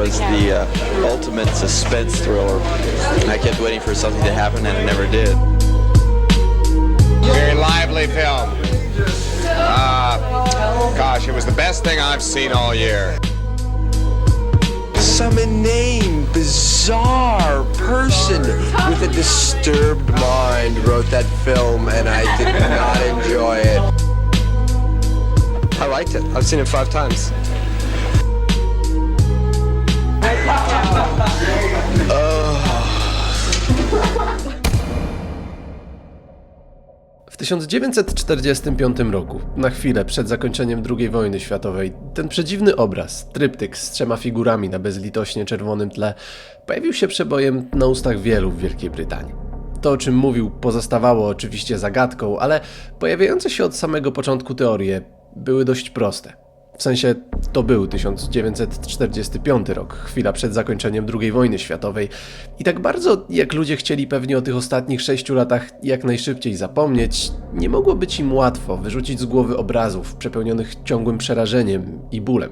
was the uh, ultimate suspense thriller. I kept waiting for something to happen and it never did. Very lively film. Uh, gosh, it was the best thing I've seen all year. Some inane, bizarre person with a disturbed mind wrote that film, and I did not enjoy it. I liked it. I've seen it five times. 1945 roku, na chwilę przed zakończeniem II wojny światowej, ten przedziwny obraz, tryptyk z trzema figurami na bezlitośnie czerwonym tle, pojawił się przebojem na ustach wielu w Wielkiej Brytanii. To, o czym mówił, pozostawało oczywiście zagadką, ale pojawiające się od samego początku teorie były dość proste. W sensie to był 1945 rok, chwila przed zakończeniem II wojny światowej. I tak bardzo jak ludzie chcieli pewnie o tych ostatnich sześciu latach jak najszybciej zapomnieć, nie mogło być im łatwo wyrzucić z głowy obrazów przepełnionych ciągłym przerażeniem i bólem,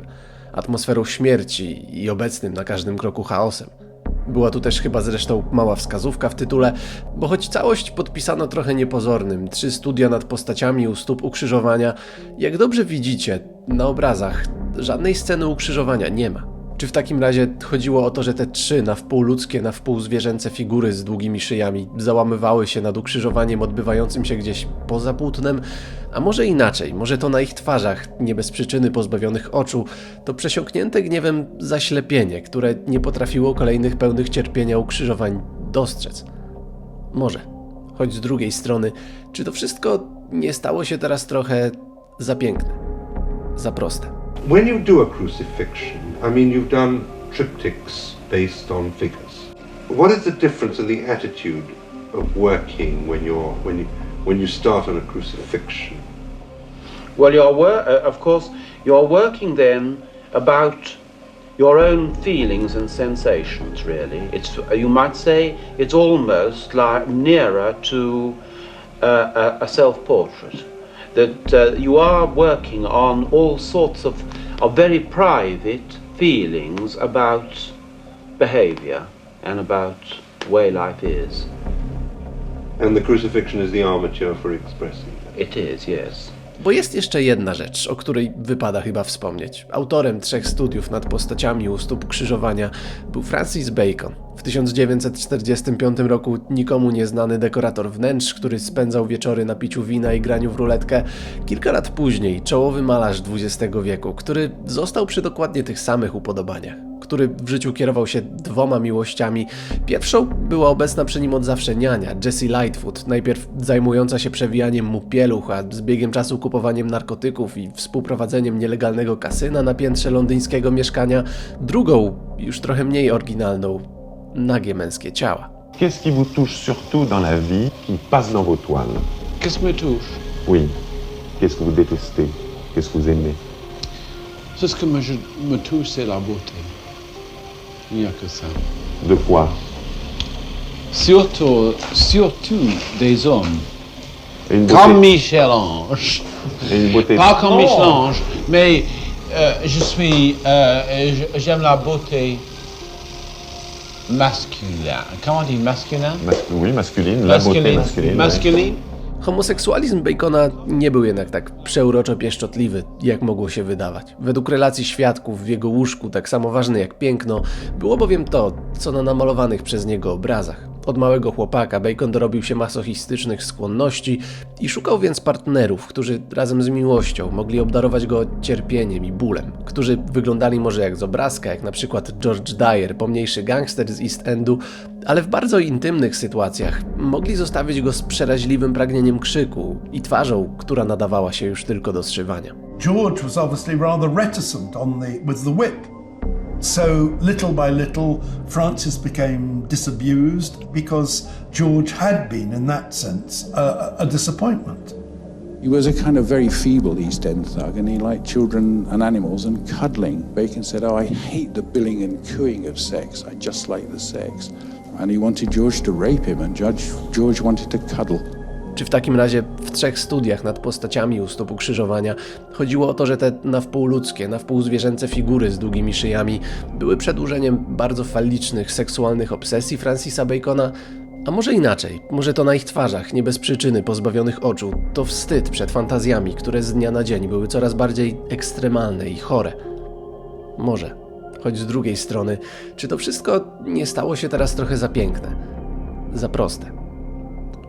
atmosferą śmierci i obecnym na każdym kroku chaosem. Była tu też chyba zresztą mała wskazówka w tytule, bo choć całość podpisano trochę niepozornym, trzy studia nad postaciami u stóp ukrzyżowania, jak dobrze widzicie, na obrazach żadnej sceny ukrzyżowania nie ma. Czy w takim razie chodziło o to, że te trzy na wpół ludzkie, na wpół zwierzęce figury z długimi szyjami załamywały się nad ukrzyżowaniem odbywającym się gdzieś poza płótnem? A może inaczej, może to na ich twarzach, nie bez przyczyny pozbawionych oczu, to przesiąknięte gniewem zaślepienie, które nie potrafiło kolejnych pełnych cierpienia ukrzyżowań dostrzec. Może. Choć z drugiej strony, czy to wszystko nie stało się teraz trochę za piękne, za proste? When you do a crucifixion, I mean, you've done triptychs based on figures. What is the difference in the attitude of working when you're when you when you start on a crucifixion? Well, you're wor- uh, of course you're working then about your own feelings and sensations. Really, it's you might say it's almost like nearer to uh, a, a self-portrait. That uh, you are working on all sorts of, of very private feelings about behaviour and about way life is. And the crucifixion is the armature for expressing that. It is, yes. Bo jest jeszcze jedna rzecz, o której wypada chyba wspomnieć. Autorem trzech studiów nad postaciami u stóp krzyżowania był Francis Bacon. W 1945 roku nikomu nieznany dekorator wnętrz, który spędzał wieczory na piciu wina i graniu w ruletkę. Kilka lat później czołowy malarz XX wieku, który został przy dokładnie tych samych upodobaniach który w życiu kierował się dwoma miłościami. Pierwszą była obecna przy nim od zawsze niania, Jessie Lightfoot, najpierw zajmująca się przewijaniem mu pieluch, a z biegiem czasu kupowaniem narkotyków i współprowadzeniem nielegalnego kasyna na piętrze londyńskiego mieszkania. Drugą, już trochę mniej oryginalną, nagie męskie ciała. Qu'est-ce qui vous touche surtout dans la vie qui passe dans vos toiles Qu'est-ce qui me touche Oui. Qu'est-ce que vous détestez Qu'est-ce que vous aimez C'est ce que me, je- me touche, c'est la beauté. Il n'y a que ça. De quoi? Surtout, surtout des hommes. Une Comme Michel-Ange. Pas comme Michel-Ange, mais euh, je suis. euh, J'aime la beauté masculine. Comment on dit masculin mas- oui, masculine, la beauté masculine. Masculine. Homoseksualizm Bacona nie był jednak tak przeuroczo pieszczotliwy, jak mogło się wydawać. Według relacji świadków w jego łóżku, tak samo ważne jak piękno, było bowiem to, co na namalowanych przez niego obrazach. Od małego chłopaka Bacon dorobił się masochistycznych skłonności i szukał więc partnerów, którzy razem z miłością mogli obdarować go cierpieniem i bólem, którzy wyglądali może jak z obrazka, jak na przykład George Dyer, pomniejszy gangster z East Endu, ale w bardzo intymnych sytuacjach mogli zostawić go z przeraźliwym pragnieniem krzyku i twarzą, która nadawała się już tylko do zszywania. George was obviously rather reticent on the with the whip. So little by little, Francis became disabused because George had been, in that sense, a, a disappointment. He was a kind of very feeble East End thug, and he liked children and animals and cuddling. Bacon said, Oh, I hate the billing and cooing of sex. I just like the sex. And he wanted George to rape him, and Judge George wanted to cuddle. Czy w takim razie w trzech studiach nad postaciami u stóp ukrzyżowania chodziło o to, że te na wpół ludzkie, na wpół zwierzęce figury z długimi szyjami były przedłużeniem bardzo falicznych, seksualnych obsesji Francisa Bacona? A może inaczej, może to na ich twarzach, nie bez przyczyny pozbawionych oczu, to wstyd przed fantazjami, które z dnia na dzień były coraz bardziej ekstremalne i chore. Może. Choć z drugiej strony, czy to wszystko nie stało się teraz trochę za piękne? Za proste?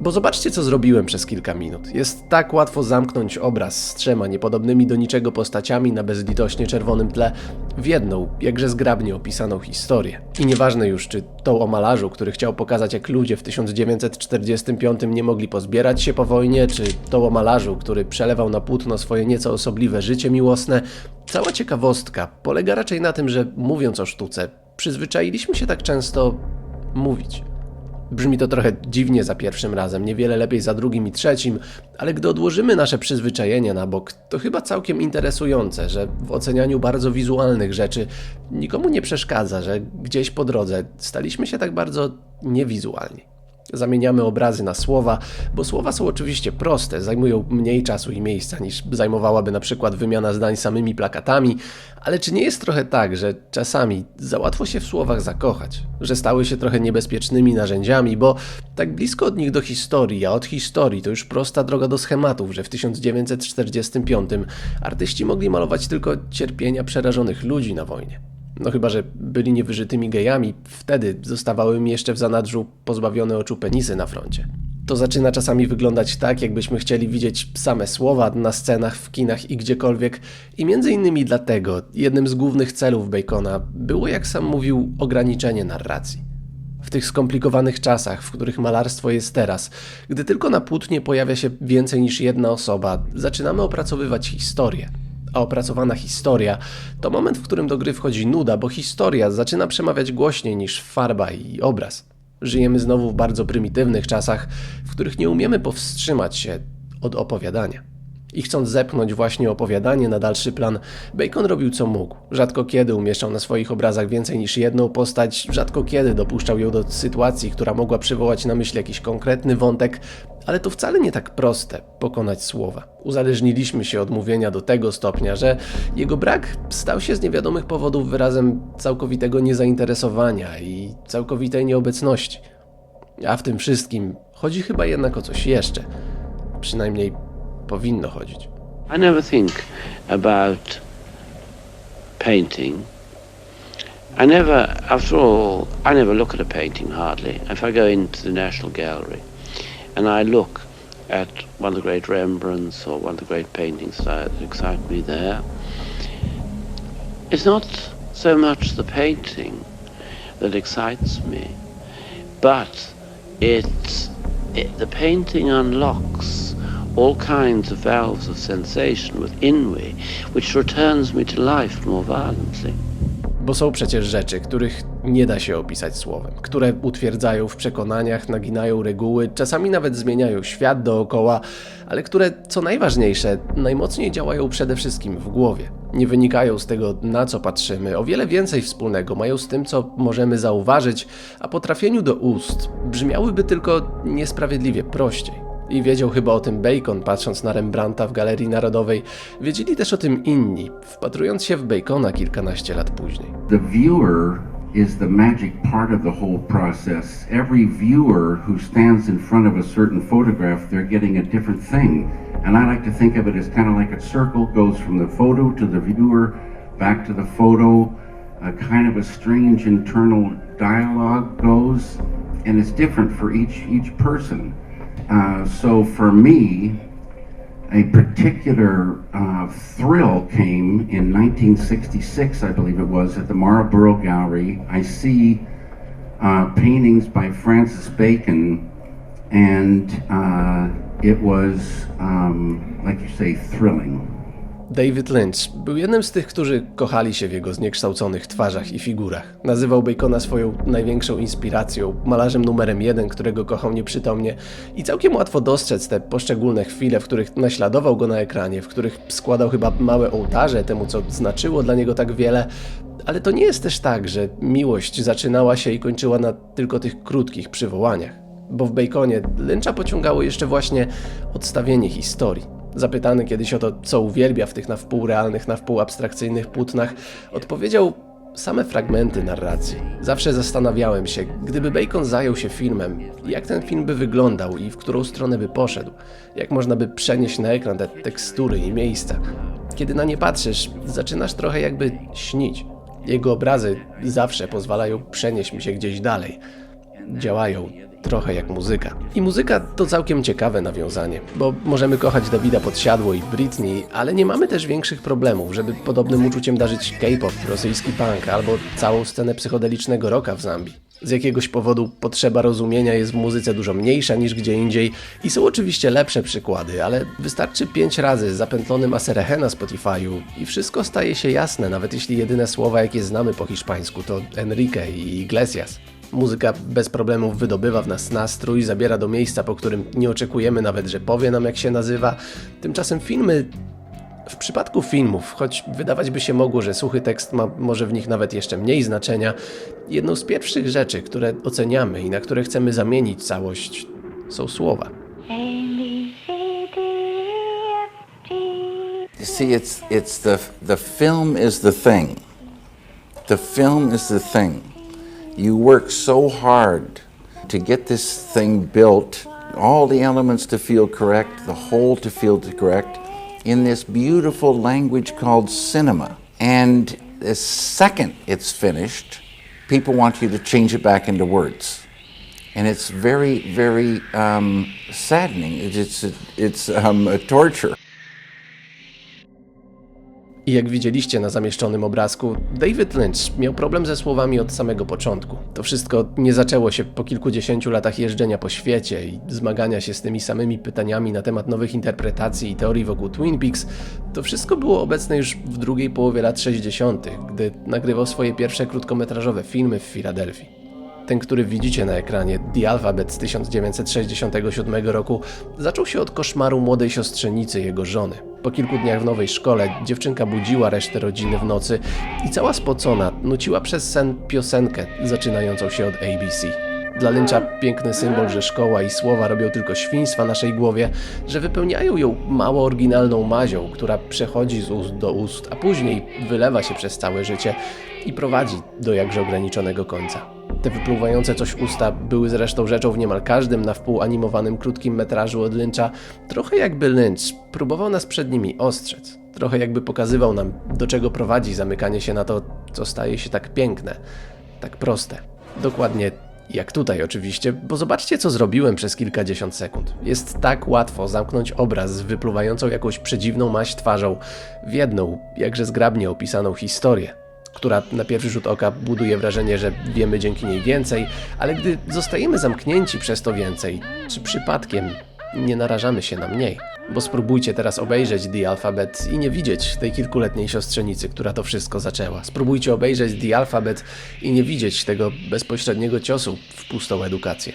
Bo zobaczcie, co zrobiłem przez kilka minut. Jest tak łatwo zamknąć obraz z trzema niepodobnymi do niczego postaciami na bezlitośnie czerwonym tle w jedną, jakże zgrabnie opisaną historię. I nieważne już, czy tą o malarzu, który chciał pokazać, jak ludzie w 1945 nie mogli pozbierać się po wojnie, czy tą o malarzu, który przelewał na płótno swoje nieco osobliwe życie miłosne, cała ciekawostka polega raczej na tym, że mówiąc o sztuce, przyzwyczailiśmy się tak często mówić. Brzmi to trochę dziwnie za pierwszym razem, niewiele lepiej za drugim i trzecim, ale gdy odłożymy nasze przyzwyczajenia na bok, to chyba całkiem interesujące, że w ocenianiu bardzo wizualnych rzeczy nikomu nie przeszkadza, że gdzieś po drodze staliśmy się tak bardzo niewizualni. Zamieniamy obrazy na słowa, bo słowa są oczywiście proste, zajmują mniej czasu i miejsca niż zajmowałaby na przykład wymiana zdań samymi plakatami, ale czy nie jest trochę tak, że czasami za łatwo się w słowach zakochać, że stały się trochę niebezpiecznymi narzędziami, bo tak blisko od nich do historii, a od historii to już prosta droga do schematów, że w 1945 artyści mogli malować tylko cierpienia przerażonych ludzi na wojnie. No chyba, że byli niewyżytymi gejami, wtedy zostawały mi jeszcze w zanadrzu pozbawione oczu penisy na froncie. To zaczyna czasami wyglądać tak, jakbyśmy chcieli widzieć same słowa na scenach, w kinach i gdziekolwiek. I między innymi dlatego jednym z głównych celów Bacona było, jak sam mówił, ograniczenie narracji. W tych skomplikowanych czasach, w których malarstwo jest teraz, gdy tylko na płótnie pojawia się więcej niż jedna osoba, zaczynamy opracowywać historię. A opracowana historia to moment, w którym do gry wchodzi nuda, bo historia zaczyna przemawiać głośniej niż farba i obraz. Żyjemy znowu w bardzo prymitywnych czasach, w których nie umiemy powstrzymać się od opowiadania. I chcąc zepchnąć właśnie opowiadanie na dalszy plan, Bacon robił co mógł. Rzadko kiedy umieszczał na swoich obrazach więcej niż jedną postać, rzadko kiedy dopuszczał ją do sytuacji, która mogła przywołać na myśl jakiś konkretny wątek, ale to wcale nie tak proste pokonać słowa. Uzależniliśmy się od mówienia do tego stopnia, że jego brak stał się z niewiadomych powodów wyrazem całkowitego niezainteresowania i całkowitej nieobecności. A w tym wszystkim chodzi chyba jednak o coś jeszcze. Przynajmniej powinno chodzić. I never think about painting. I never, after all, I never look at a painting hardly. If I go into the National Gallery and I look at one of the great Rembrandts or one of the great paintings that excite me there, it's not so much the painting that excites me, but it, it the painting unlocks all kinds of valves of sensation within me, which returns me to life more violently. Bo są przecież rzeczy, których nie da się opisać słowem, które utwierdzają w przekonaniach, naginają reguły, czasami nawet zmieniają świat dookoła, ale które, co najważniejsze, najmocniej działają przede wszystkim w głowie. Nie wynikają z tego, na co patrzymy, o wiele więcej wspólnego mają z tym, co możemy zauważyć, a po trafieniu do ust brzmiałyby tylko niesprawiedliwie prościej. I wiedział chyba o tym Bacon, patrząc na Rembrandta w Galerii Narodowej. Wiedzieli też o tym inni, wpatrując się w Bacona kilkanaście lat później. The viewer is the magic part of the whole process. Every viewer who stands in front of a certain photograph, they're getting a different thing. And I like to think of it as kind of like a circle goes from the photo to the viewer, back to the photo. A kind of a strange internal dialogue goes, and it's different for each each person. Uh, so for me, a particular uh, thrill came in 1966, I believe it was, at the Marlborough Gallery. I see uh, paintings by Francis Bacon, and uh, it was, um, like you say, thrilling. David Lynch był jednym z tych, którzy kochali się w jego zniekształconych twarzach i figurach. Nazywał Bacona swoją największą inspiracją, malarzem numerem jeden, którego kochał nieprzytomnie i całkiem łatwo dostrzec te poszczególne chwile, w których naśladował go na ekranie, w których składał chyba małe ołtarze temu, co znaczyło dla niego tak wiele, ale to nie jest też tak, że miłość zaczynała się i kończyła na tylko tych krótkich przywołaniach. bo w Baconie Lyncha pociągało jeszcze właśnie odstawienie historii. Zapytany kiedyś o to, co uwielbia w tych na wpół realnych, na wpół abstrakcyjnych płótnach, odpowiedział same fragmenty narracji. Zawsze zastanawiałem się, gdyby Bacon zajął się filmem, jak ten film by wyglądał i w którą stronę by poszedł, jak można by przenieść na ekran te tekstury i miejsca. Kiedy na nie patrzysz, zaczynasz trochę jakby śnić. Jego obrazy zawsze pozwalają przenieść mi się gdzieś dalej. Działają trochę jak muzyka. I muzyka to całkiem ciekawe nawiązanie, bo możemy kochać Dawida Podsiadło i Britney, ale nie mamy też większych problemów, żeby podobnym uczuciem darzyć K-pop, rosyjski punk albo całą scenę psychodelicznego rocka w Zambii. Z jakiegoś powodu potrzeba rozumienia jest w muzyce dużo mniejsza niż gdzie indziej i są oczywiście lepsze przykłady, ale wystarczy pięć razy zapętlony Maserehe na Spotify'u i wszystko staje się jasne, nawet jeśli jedyne słowa jakie znamy po hiszpańsku to Enrique i Iglesias. Muzyka bez problemów wydobywa w nas nastrój, zabiera do miejsca, po którym nie oczekujemy nawet, że powie nam jak się nazywa. Tymczasem filmy w przypadku filmów, choć wydawać by się mogło, że suchy tekst ma może w nich nawet jeszcze mniej znaczenia, jedną z pierwszych rzeczy, które oceniamy i na które chcemy zamienić całość, są słowa. You see, it's, it's the, the film is the thing. The film is the thing. You work so hard to get this thing built, all the elements to feel correct, the whole to feel correct, in this beautiful language called cinema. And the second it's finished, people want you to change it back into words. And it's very, very um, saddening. It's, it's, it's um, a torture. I jak widzieliście na zamieszczonym obrazku, David Lynch miał problem ze słowami od samego początku. To wszystko nie zaczęło się po kilkudziesięciu latach jeżdżenia po świecie i zmagania się z tymi samymi pytaniami na temat nowych interpretacji i teorii wokół Twin Peaks. To wszystko było obecne już w drugiej połowie lat 60., gdy nagrywał swoje pierwsze krótkometrażowe filmy w Filadelfii. Ten, który widzicie na ekranie, The Alphabet z 1967 roku, zaczął się od koszmaru młodej siostrzenicy jego żony. Po kilku dniach w nowej szkole dziewczynka budziła resztę rodziny w nocy i cała spocona nuciła przez sen piosenkę zaczynającą się od ABC. Dla Lyncha piękny symbol, że szkoła i słowa robią tylko świństwa naszej głowie, że wypełniają ją mało oryginalną mazią, która przechodzi z ust do ust, a później wylewa się przez całe życie i prowadzi do jakże ograniczonego końca. Te wypluwające coś usta były zresztą rzeczą w niemal każdym na wpół animowanym krótkim metrażu od Lyncha, trochę jakby Lynch próbował nas przed nimi ostrzec, trochę jakby pokazywał nam, do czego prowadzi zamykanie się na to, co staje się tak piękne, tak proste. Dokładnie jak tutaj oczywiście, bo zobaczcie co zrobiłem przez kilkadziesiąt sekund. Jest tak łatwo zamknąć obraz z wypluwającą jakąś przedziwną maść twarzą w jedną, jakże zgrabnie opisaną historię która na pierwszy rzut oka buduje wrażenie, że wiemy dzięki niej więcej, ale gdy zostajemy zamknięci przez to więcej, czy przypadkiem nie narażamy się na mniej? Bo spróbujcie teraz obejrzeć The Alphabet i nie widzieć tej kilkuletniej siostrzenicy, która to wszystko zaczęła. Spróbujcie obejrzeć The Alphabet i nie widzieć tego bezpośredniego ciosu w pustą edukację.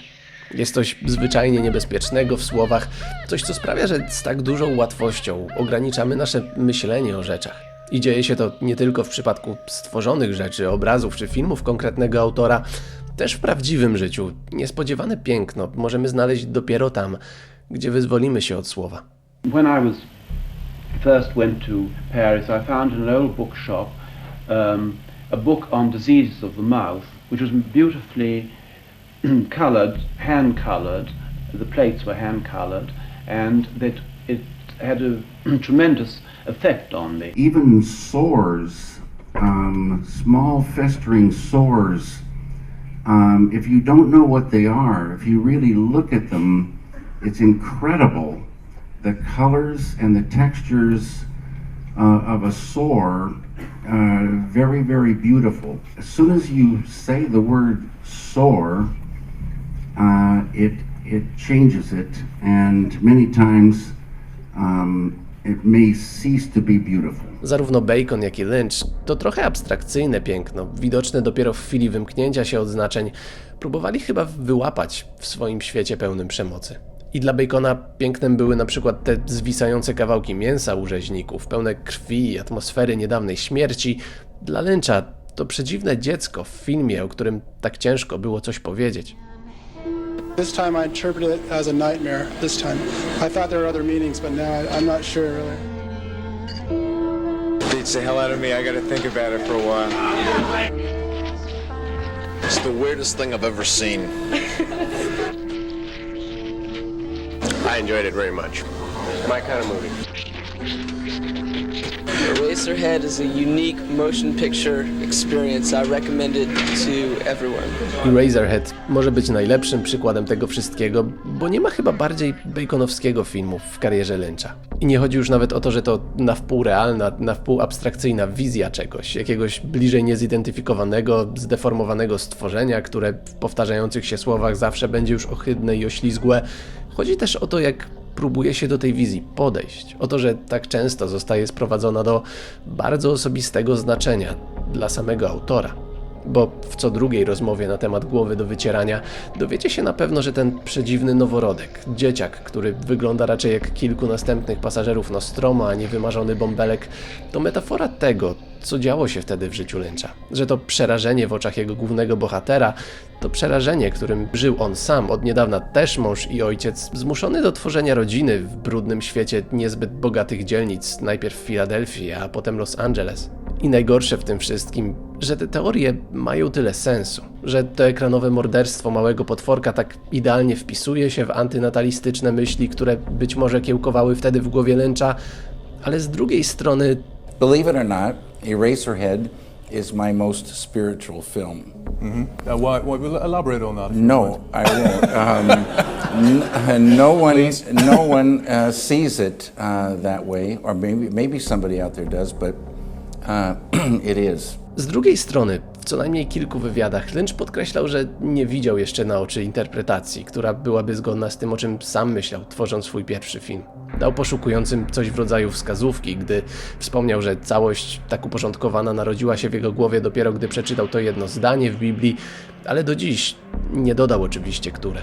Jest coś zwyczajnie niebezpiecznego w słowach, coś co sprawia, że z tak dużą łatwością ograniczamy nasze myślenie o rzeczach. I dzieje się to nie tylko w przypadku stworzonych rzeczy, obrazów czy filmów konkretnego autora, też w prawdziwym życiu. Niespodziewane piękno możemy znaleźć dopiero tam, gdzie wyzwolimy się od słowa. When I was first went to Paris, I found in an old bookshop um, a book on diseases of the mouth, which was beautifully coloured, hand coloured. The plates were hand coloured, and that it had a tremendous effect on me. Even sores, um, small festering sores, um, if you don't know what they are, if you really look at them, it's incredible the colors and the textures uh, of a sore. Uh, very, very beautiful. As soon as you say the word sore, uh, it it changes it, and many times um, Zarówno Bacon, jak i Lynch to trochę abstrakcyjne piękno, widoczne dopiero w chwili wymknięcia się od znaczeń, próbowali chyba wyłapać w swoim świecie pełnym przemocy. I dla Bacona pięknem były na przykład te zwisające kawałki mięsa u rzeźników, pełne krwi i atmosfery niedawnej śmierci. Dla Lyncha to przedziwne dziecko w filmie, o którym tak ciężko było coś powiedzieć. This time I interpreted it as a nightmare. This time. I thought there were other meanings, but now I, I'm not sure really. Beats the hell out of me. I gotta think about it for a while. It's the weirdest thing I've ever seen. I enjoyed it very much. My kind of movie. Eraserhead is a unique motion picture experience. I recommend it to everyone. Eraserhead może być najlepszym przykładem tego wszystkiego, bo nie ma chyba bardziej baconowskiego filmu w karierze Lyncha. I nie chodzi już nawet o to, że to na wpół realna, na wpół abstrakcyjna wizja czegoś, jakiegoś bliżej niezidentyfikowanego, zdeformowanego stworzenia, które w powtarzających się słowach zawsze będzie już ohydne i oślizgłe. Chodzi też o to, jak próbuje się do tej wizji podejść. O to, że tak często zostaje sprowadzona do bardzo osobistego znaczenia dla samego autora. Bo w co drugiej rozmowie na temat głowy do wycierania dowiecie się na pewno, że ten przedziwny noworodek, dzieciak, który wygląda raczej jak kilku następnych pasażerów Nostroma, a nie wymarzony bąbelek, to metafora tego, co działo się wtedy w życiu Lyncha. Że to przerażenie w oczach jego głównego bohatera, to przerażenie, którym żył on sam, od niedawna też mąż i ojciec, zmuszony do tworzenia rodziny w brudnym świecie niezbyt bogatych dzielnic, najpierw Filadelfii, a potem Los Angeles. I najgorsze w tym wszystkim, że te teorie mają tyle sensu, że to ekranowe morderstwo małego potworka tak idealnie wpisuje się w antynatalistyczne myśli, które być może kiełkowały wtedy w głowie Lyncha, ale z drugiej strony Believe it or not, Eraserhead is my most spiritual film. Mm-hmm. Uh, why, why, will elaborate on that. No. I won't. Um, n- no one, no one uh, sees it uh, that way, or maybe maybe somebody out there does, but uh, it is. Z drugiej strony, w co najmniej kilku wywiadach Lynch podkreślał, że nie widział jeszcze na oczy interpretacji, która byłaby zgodna z tym, o czym sam myślał, tworząc swój pierwszy film. Dał poszukującym coś w rodzaju wskazówki, gdy wspomniał, że całość tak uporządkowana narodziła się w jego głowie dopiero gdy przeczytał to jedno zdanie w Biblii, ale do dziś nie dodał oczywiście które.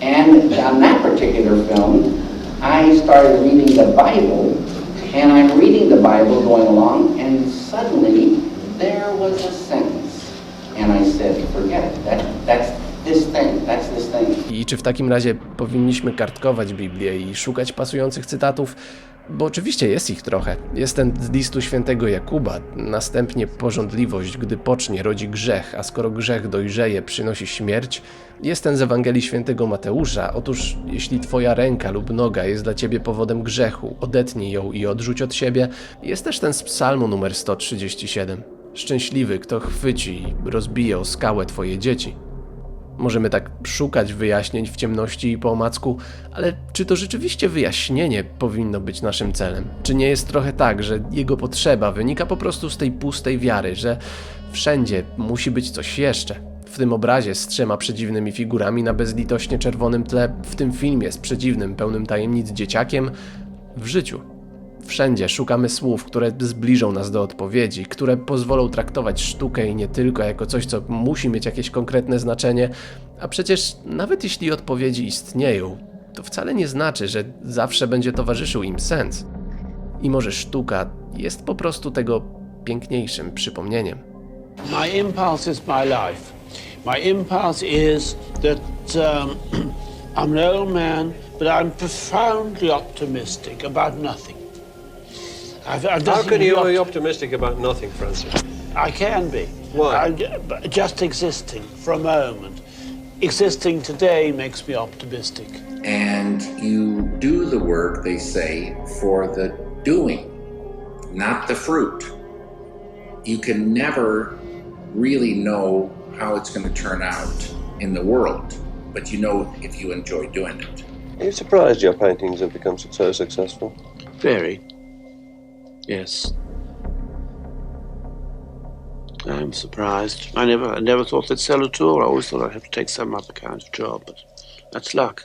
And on that particular film, I started reading the Bible, and I'm reading the Bible going along, and suddenly there was a sentence. And I said, forget it, that, that's this thing, that's this thing. I czy w takim razie powinniśmy kartkować Biblię i szukać pasujących cytatów? Bo oczywiście jest ich trochę. Jest ten z listu świętego Jakuba, następnie porządliwość, gdy pocznie, rodzi grzech, a skoro grzech dojrzeje, przynosi śmierć. Jest ten z Ewangelii świętego Mateusza. Otóż, jeśli twoja ręka lub noga jest dla ciebie powodem grzechu, odetnij ją i odrzuć od siebie. Jest też ten z psalmu numer 137. Szczęśliwy, kto chwyci i rozbije o skałę twoje dzieci. Możemy tak szukać wyjaśnień w ciemności i po omacku, ale czy to rzeczywiście wyjaśnienie powinno być naszym celem? Czy nie jest trochę tak, że jego potrzeba wynika po prostu z tej pustej wiary, że wszędzie musi być coś jeszcze? W tym obrazie z trzema przedziwnymi figurami na bezlitośnie czerwonym tle, w tym filmie z przedziwnym, pełnym tajemnic dzieciakiem, w życiu. Wszędzie szukamy słów, które zbliżą nas do odpowiedzi, które pozwolą traktować sztukę i nie tylko jako coś, co musi mieć jakieś konkretne znaczenie, a przecież nawet jeśli odpowiedzi istnieją, to wcale nie znaczy, że zawsze będzie towarzyszył im sens. I może sztuka jest po prostu tego piękniejszym przypomnieniem. My impulse is my life. My impulse is that um, I'm an old man, but I'm profoundly optimistic about nothing. I've, I've How can you be be optimistic about nothing, Francis? I can be. Why? I- just existing for a moment. Existing today makes me optimistic. And you do the work, they say, for the doing, not the fruit. You can never really know how it's going to turn out in the world, but you know if you enjoy doing it. Are you surprised your paintings have become so successful? Very. Yes. I'm surprised. I never, I never thought they'd sell at all. I always thought I'd have to take some other kind of job, but that's luck.